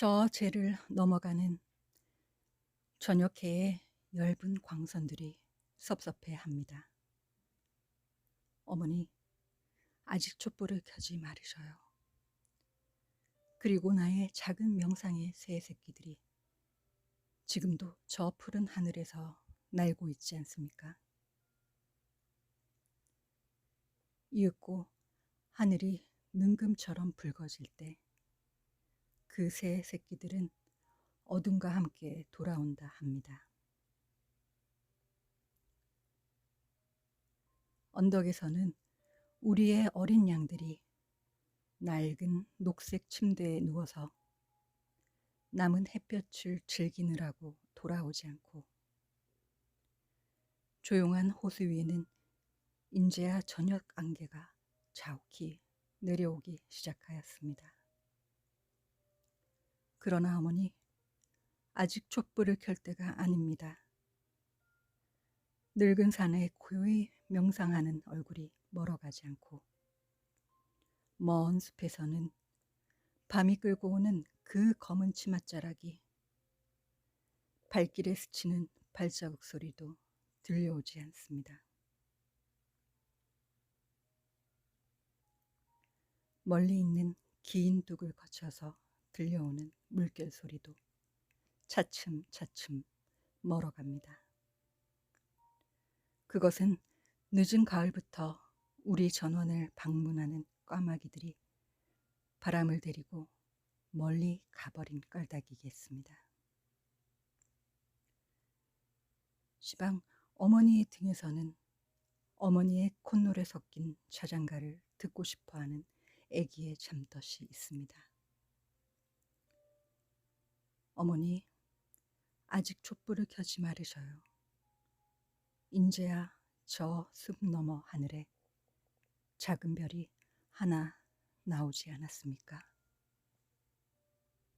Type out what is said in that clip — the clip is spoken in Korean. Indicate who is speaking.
Speaker 1: 저 재를 넘어가는 저녁해의 엷은 광선들이 섭섭해 합니다. 어머니, 아직 촛불을 켜지 말으셔요. 그리고 나의 작은 명상의 새 새끼들이 지금도 저 푸른 하늘에서 날고 있지 않습니까? 이윽고 하늘이 능금처럼 붉어질 때 그 새 새끼들은 어둠과 함께 돌아온다 합니다. 언덕에서는 우리의 어린 양들이 낡은 녹색 침대에 누워서 남은 햇볕을 즐기느라고 돌아오지 않고 조용한 호수 위에는 인제야 저녁 안개가 자욱히 내려오기 시작하였습니다. 그러나 어머니, 아직 촛불을 켤 때가 아닙니다. 늙은 산에 고요히 명상하는 얼굴이 멀어가지 않고 먼 숲에서는 밤이 끌고 오는 그 검은 치맛자락이 발길에 스치는 발자국 소리도 들려오지 않습니다. 멀리 있는 긴 둑을 거쳐서 들려오는 물결 소리도 차츰차츰 멀어갑니다. 그것은 늦은 가을부터 우리 전원을 방문하는 까마귀들이 바람을 데리고 멀리 가버린 깔닥이겠습니다. 시방 어머니의 등에서는 어머니의 콧노래 섞인 자장가를 듣고 싶어하는 애기의 잠덫이 있습니다. 어머니, 아직 촛불을 켜지 말으셔요. 인제야 저 숲 너머 하늘에 작은 별이 하나 나오지 않았습니까?